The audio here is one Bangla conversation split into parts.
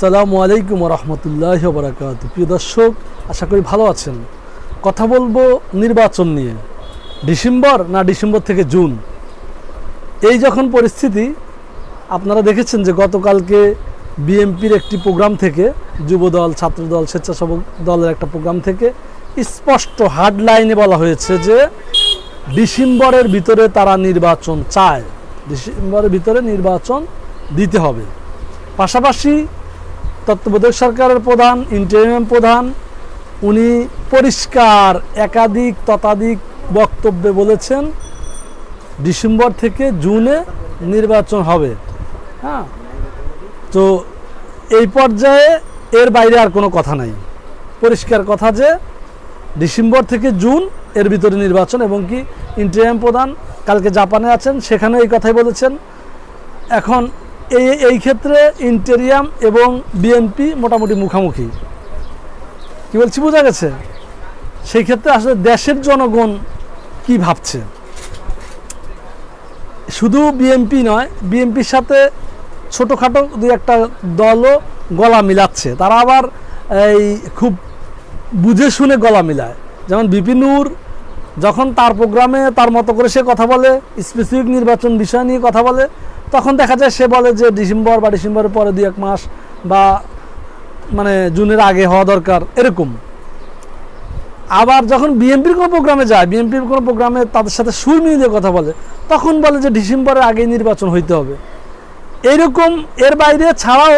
আসসালামু আলাইকুম রহমতুল্লাহ বরাকাত প্রিয় দর্শক, আশা করি ভালো আছেন। কথা বলব নির্বাচন নিয়ে। ডিসেম্বর না ডিসেম্বর থেকে জুন? এই যখন পরিস্থিতি, আপনারা দেখেছেন যে গতকালকে বিএমপির একটি প্রোগ্রাম থেকে, যুবদল, ছাত্রদল, স্বেচ্ছাসেবক দলের একটা প্রোগ্রাম থেকে স্পষ্ট হার্ডলাইনে বলা হয়েছে যে ডিসেম্বরের ভিতরে তারা নির্বাচন চায়। ডিসেম্বরের ভিতরে নির্বাচন দিতে হবে। পাশাপাশি তত্ত্বাবধায়ক সরকারের প্রধান ইন্টারিয়াম প্রধান। উনি পরিষ্কার, একাধিক, ততাধিক বক্তব্যে বলেছেন, ডিসেম্বর থেকে জুনে নির্বাচন হবে। হ্যাঁ? তো এই পর্যায়ে এর বাইরে আর কোনো কথা নাই। পরিষ্কার কথা যে, ডিসেম্বর থেকে জুন এর ভিতরে নির্বাচন এবং কি ইন্টারিয়াম প্রধান কালকে জাপানে আছেন সেখানে এই কথাই বলেছেন। এখন এই এই ক্ষেত্রে ইন্টেরিয়াম এবং বিএনপি মোটামুটি মুখামুখি। কি বলছি, বোঝা গেছে? সেই ক্ষেত্রে আসলে দেশের জনগণ কি ভাবছে? শুধু বিএনপি নয়, বিএনপির সাথে ছোটোখাটো দু একটা দলও গলা মিলাচ্ছে। তারা আবার এই খুব বুঝে শুনে গলা মিলায়। যেমন বিপিনুর যখন তার প্রোগ্রামে তার মতো করে সে কথা বলে স্পেসিফিক নির্বাচন বিষয় নিয়ে কথা বলে তখন দেখা যায় সে বলে যে ডিসেম্বর বা ডিসেম্বরের পরে দুই এক মাস বা মানে জুনের আগে হওয়া দরকার, এরকম। আবার যখন বিএনপির কোনো প্রোগ্রামে যায়, বিএনপির কোনো প্রোগ্রামে তাদের সাথে সুর মিলিয়ে কথা বলে, তখন বলে যে ডিসেম্বরের আগে নির্বাচন হইতে হবে। এইরকম এর বাইরে ছাড়াও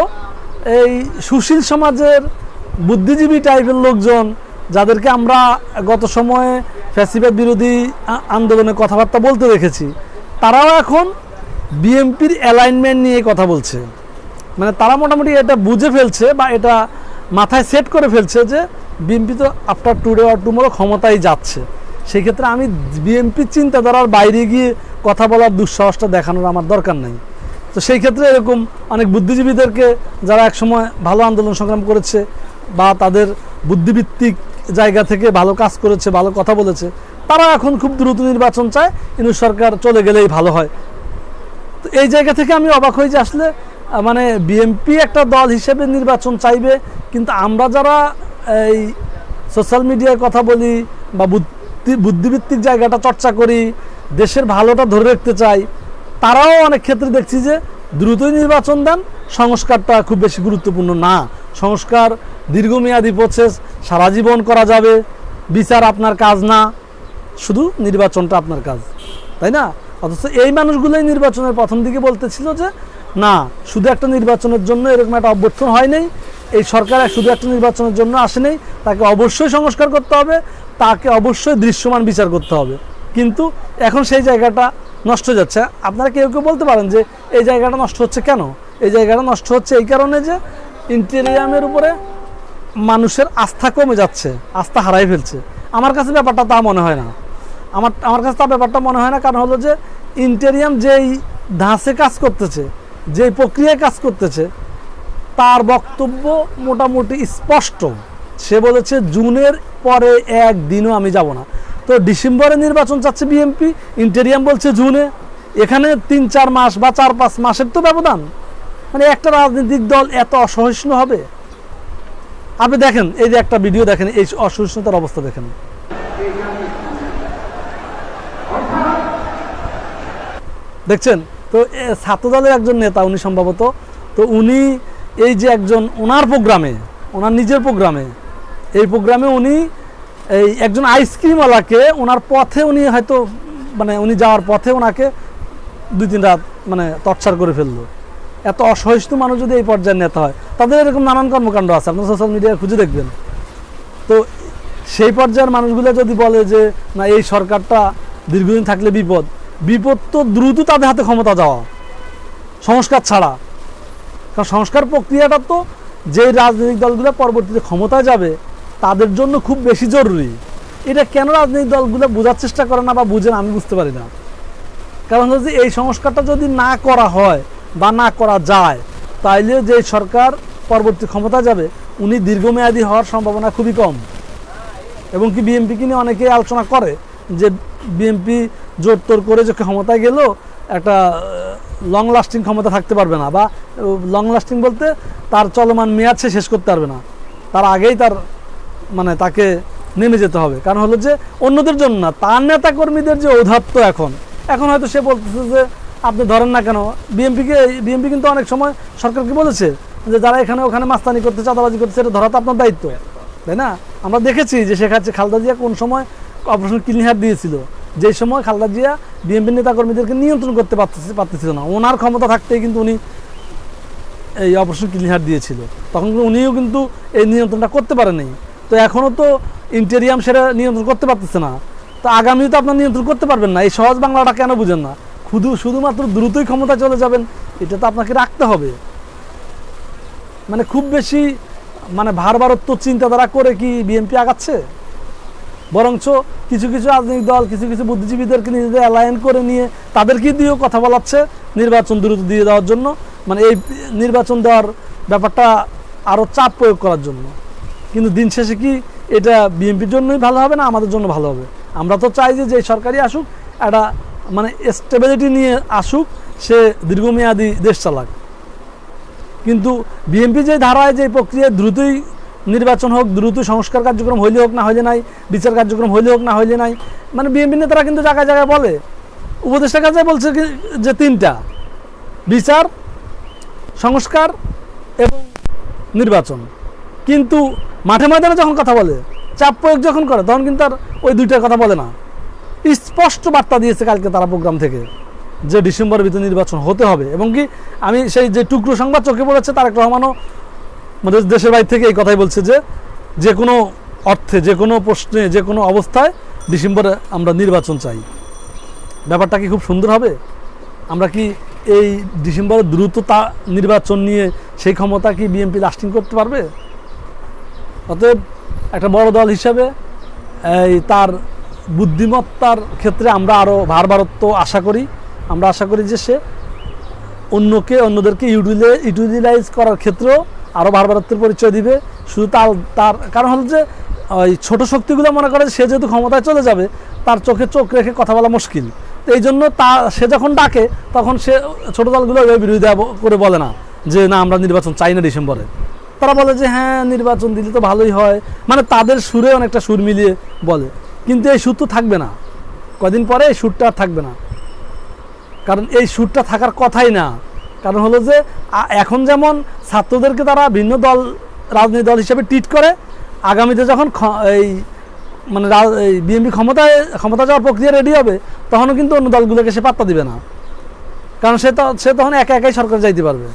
এই সুশীল সমাজের বুদ্ধিজীবী টাইপের লোকজন, যাদেরকে আমরা গত সময়ে ফ্যাসিবাদ বিরোধী আন্দোলনে কথাবার্তা বলতে দেখেছি, তারাও এখন বিএনপির অ্যালাইনমেন্ট নিয়ে কথা বলছে। মানে তারা মোটামুটি এটা বুঝে ফেলছে বা এটা মাথায় সেট করে ফেলছে যে বিএনপি তো আফটার টুডে আর টুমোরো ক্ষমতায় যাচ্ছে। সেই ক্ষেত্রে আমি বিএনপির চিন্তাধারার বাইরে গিয়ে কথা বলার দুঃসাহসটা দেখানোর আমার দরকার নাই। তো সেই ক্ষেত্রে এরকম অনেক বুদ্ধিজীবীদেরকে যারা একসময় ভালো আন্দোলন সংগ্রাম করেছে বা তাদের বুদ্ধিভিত্তিক জায়গা থেকে ভালো কাজ করেছে, ভালো কথা বলেছে তারা এখন খুব দ্রুত নির্বাচন চায়। ইনু সরকার চলে গেলেই ভালো হয়। তো এই জায়গা থেকে আমি অবাক হই যে আসলে মানে বিএনপি একটা দল হিসেবে নির্বাচন চাইবে, কিন্তু আমরা যারা এই সোশ্যাল মিডিয়ায় কথা বলি বা বুদ্ধি বুদ্ধিভিত্তিক জায়গাটা চর্চা করি, দেশের ভালোটা ধরে রাখতে চাই, তারাও অনেক ক্ষেত্রে দেখছি যে দ্রুতই নির্বাচন দেন, সংস্কারটা খুব বেশি গুরুত্বপূর্ণ না। সংস্কার দীর্ঘমেয়াদী প্রসেস সারা জীবন করা যাবে, বিচার আপনার কাজ না, শুধু নির্বাচনটা আপনার কাজ, তাই না? অথচ এই মানুষগুলোই নির্বাচনের প্রথম দিকে বলতেছিল যে, না, শুধু একটা নির্বাচনের জন্য এরকম একটা অভ্যর্থন হয় নাই। এই সরকার শুধু একটা নির্বাচনের জন্য আসেনি তাকে অবশ্যই সংস্কার করতে হবে। তাকে অবশ্যই দৃশ্যমান বিচার করতে হবে। কিন্তু এখন সেই জায়গাটা নষ্ট যাচ্ছে। আপনারা কেউ কেউ বলতে পারেন যে, এই জায়গাটা নষ্ট হচ্ছে কেন? এই জায়গাটা নষ্ট হচ্ছে এই কারণে যে ইন্টেরিয়ামের উপরে মানুষের আস্থা কমে যাচ্ছে, আস্থা হারাই ফেলছে। আমার কাছে ব্যাপারটা তা মনে হয় না। আমার আমার কাছে তা ব্যাপারটা মনে হয় না। কারণ হলো যে ইন্টেরিয়াম যেই ধাঁচে কাজ করতেছে, যেই প্রক্রিয়ায় কাজ করতেছে, তার বক্তব্য মোটামুটি স্পষ্ট। সে বলেছে, জুনের পরে একদিনও আমি যাব না। তো ডিসেম্বরে নির্বাচন চাচ্ছে বিএনপি ইন্টেরিয়াম বলছে জুনে। এখানে তিন, চার মাস বা চার, পাঁচ মাসের তো ব্যবধান। মানে একটা রাজনৈতিক দল এত অসহিষ্ণু হবে? আপনি দেখেন, এই যে একটা ভিডিও দেখেন, এই অসহিষ্ণুতার অবস্থা দেখেন। দেখছেন? তো ছাত্রদলের একজন নেতা উনি সম্ভবত, তো উনি এই যে একজন ওনার প্রোগ্রামে, ওনার নিজের প্রোগ্রামে, এই প্রোগ্রামে উনি এই একজন আইসক্রিমওয়ালাকে ওনার পথে উনি হয়তো মানে উনি যাওয়ার পথে ওনাকে দুই তিন রাত মানে টর্চার করে ফেলল। এত অসহিষ্ণু মানুষ যদি এই পর্যায়ের নেতা হয়, তাদের এরকম নানান কর্মকাণ্ড আছে, আপনার সোশ্যাল মিডিয়ায় খুঁজে দেখবেন। তো সেই পর্যায়ের মানুষগুলো যদি বলে যে, না, এই সরকারটা দীর্ঘদিন থাকলে বিপদ বিপদ তো দ্রুত তাদের হাতে ক্ষমতা যাওয়া। সংস্কার ছাড়া। কারণ সংস্কার প্রক্রিয়াটা তো যেই রাজনৈতিক দলগুলো পরবর্তীতে ক্ষমতায় যাবে, তাদের জন্য খুব বেশি জরুরি। এটা কেন রাজনৈতিক দলগুলো বোঝার চেষ্টা করে না বা বুঝে না, আমি বুঝতে পারি না। কারণ হচ্ছে এই সংস্কারটা যদি না করা হয় বা না করা যায়, তাইলে যে সরকার পরবর্তী ক্ষমতা যাবে, উনি দীর্ঘমেয়াদী হওয়ার সম্ভাবনা খুবই কম। এবং কি বিএনপিকে নিয়ে অনেকেই আলোচনা করে যে, বিএনপি জোর তোর করে যে ক্ষমতায় গেল, একটা লং লাস্টিং ক্ষমতা থাকতে পারবে না বা লং লাস্টিং বলতে তার চলমান মেয়াদ সে শেষ করতে পারবে না। তার আগেই তার মানে তাকে নেমে যেতে হবে। কারণ হলো যে অন্যদের জন্য না, তার নেতা কর্মীদের যে ঔধাত্য এখন এখন হয়তো সে বলতেছে যে, আপনি ধরেন না কেন বিএমপিকে বিএমপি কিন্তু অনেক সময় সরকারকে বলেছে যে, যারা এখানে ওখানে মাস্তানি করতে, চাঁদাবাজি করতে, সেটা ধরা তো আপনার দায়িত্ব। তাই না? আমরা দেখেছি যে শেখ হাসিনা, খালদা জিয়া কোন সময় অপারেশন ক্লিনহার দিয়েছিল। যেই সময় খালদা জিয়া বিএনপি নেতাকর্মীদেরকে নিয়ন্ত্রণ করতে পারতেছে পারতেছিল না। ওনার ক্ষমতা থাকতেই কিন্তু উনি এই অপারেশন ক্লিনহার দিয়েছিল। তখন উনিও কিন্তু এই নিয়ন্ত্রণটা করতে পারেনি। তো এখনও তো ইন্টেরিয়াম সেটা নিয়ন্ত্রণ করতে পারতেছে না। তো আগামীও তো আপনার নিয়ন্ত্রণ করতে পারবেন না। এই সহজ বাংলাটা কেন বুঝেন না? শুধু শুধুমাত্র দ্রুতই ক্ষমতা চলে যাবেন, এটা তো আপনাকে রাখতে হবে। মানে খুব বেশি মানে ভারবারত্ব চিন্তাধারা করে কি বিএনপি আগাচ্ছে? বরঞ্চ কিছু কিছু রাজনৈতিক দল, কিছু কিছু বুদ্ধিজীবীদেরকে নিজেদের অ্যালায়েন করে নিয়ে তাদেরকে দিয়েও কথা বলাচ্ছে নির্বাচন দ্রুত দিয়ে দেওয়ার জন্য। মানে এই নির্বাচন দেওয়ার ব্যাপারটা আরও চাপ প্রয়োগ করার জন্য। কিন্তু দিন শেষে কি এটা বিএনপির জন্যই ভালো হবে না আমাদের জন্য ভালো হবে? আমরা তো চাই যে যে সরকারই আসুক, একটা মানে স্টেবিলিটি নিয়ে আসুক, সে দীর্ঘমেয়াদী দেশ চালাক। কিন্তু বিএনপি যে ধারায় যে প্রক্রিয়ায় দ্রুতই নির্বাচন হোক, দ্রুত সংস্কার কার্যক্রম হইলে হোক না হইলে নাই, বিচার কার্যক্রম হইলে হোক না হইলে নাই। মানে বিএনপি নেতারা কিন্তু জায়গায় জায়গায় বলে। উপদেষ্টা কাছে বলছে যে তিনটা, বিচার, সংস্কার এবং নির্বাচন। কিন্তু মাঠে ময়দানে যখন কথা বলে, চাপ প্রয়োগ যখন করে, তখন কিন্তু আর ওই দুইটার কথা বলে না। স্পষ্ট বার্তা দিয়েছে কালকে তারা প্রোগ্রাম থেকে যে ডিসেম্বরের ভিতরে নির্বাচন হতে হবে। এবং কি আমি সেই যে টুকরো সংবাদ চোখে পড়েছে, তারেক রহমানও আমাদের দেশের বাইরে থেকে এই কথাই বলছে যে যে কোনো অর্থে, যে কোনো প্রশ্নে, যে কোনো অবস্থায় ডিসেম্বরে আমরা নির্বাচন চাই। ব্যাপারটা কি খুব সুন্দর হবে? আমরা কি এই ডিসেম্বরে দ্রুত তা নির্বাচন নিয়ে সেই ক্ষমতা কি বিএনপি লাস্টিং করতে পারবে? অতএব একটা বড় দল হিসাবে এই তার বুদ্ধিমত্তার ক্ষেত্রে আমরা আরও ভারবারত্ব আশা করি। আমরা আশা করি যে সে অন্যকে, অন্যদেরকে ইউটিলাইজ করার ক্ষেত্রেও আরও ভারবারত্বের পরিচয় দিবে। শুধু তার তার, কারণ হলো যে, ওই ছোটো শক্তিগুলো মনে করে সে যেহেতু ক্ষমতায় চলে যাবে, তার চোখে চোখ রেখে কথা বলা মুশকিল। তো এই জন্য তা, সে যখন ডাকে, তখন সে ছোটো দলগুলো বিরোধিতা করে বলে না, যে না, আমরা নির্বাচন চাই না ডিসেম্বরে। তারা বলে যে হ্যাঁ নির্বাচন দিলে তো ভালোই হয়। মানে তাদের সুরে অনেকটা সুর মিলিয়ে বলে। কিন্তু এই সুর তো থাকবে না। কদিন পরে এই সুরটা আর থাকবে না। কারণ এই সুরটা থাকার কথাই না। কারণ হলো যে এখন যেমন ছাত্রদেরকে তারা ভিন্ন দল রাজনৈতিক দল হিসেবে ট্রিট করে আগামীতে যখন এই মানে এই বিএনপি ক্ষমতায় ক্ষমতা যাওয়ার প্রক্রিয়া রেডি হবে তখনও কিন্তু অন্য দলগুলোকে সে পাত্তা দিবে না। কারণ সে তো সে তখন একা একাই সরকার যাইতে পারবে।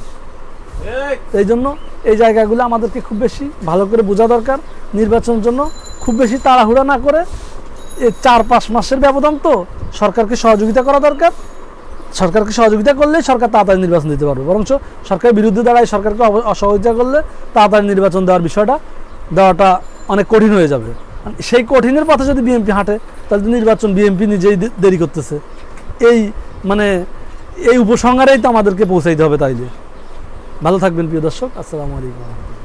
এই! জন্য এই জায়গাগুলো আমাদেরকে খুব বেশি ভালো করে বোঝা দরকার। নির্বাচনের জন্য খুব বেশি তাড়াহুড়া না করে এই চার পাঁচ মাসের ব্যবধান তো সরকারকে সহযোগিতা করা দরকার। সরকারকে সহযোগিতা করলে সরকার তাড়াতাড়ি নির্বাচন দিতে পারবে। বরঞ্চ সরকারের বিরুদ্ধে দাঁড়ায় সরকারকে অসহযোগিতা করলে তাড়াতাড়ি নির্বাচন দেওয়ার বিষয়টা দেওয়াটা অনেক কঠিন হয়ে যাবে। সেই কঠিনের পথে যদি বিএনপি হাঁটে, তাহলে তো নির্বাচন বিএনপি নিজেই দেরি করতেছে। এই মানে এই উপসংহারেই তো আমাদেরকে পৌঁছাইতে হবে তাইলে। ভালো থাকবেন প্রিয় দর্শক, আসসালামু আলাইকুম।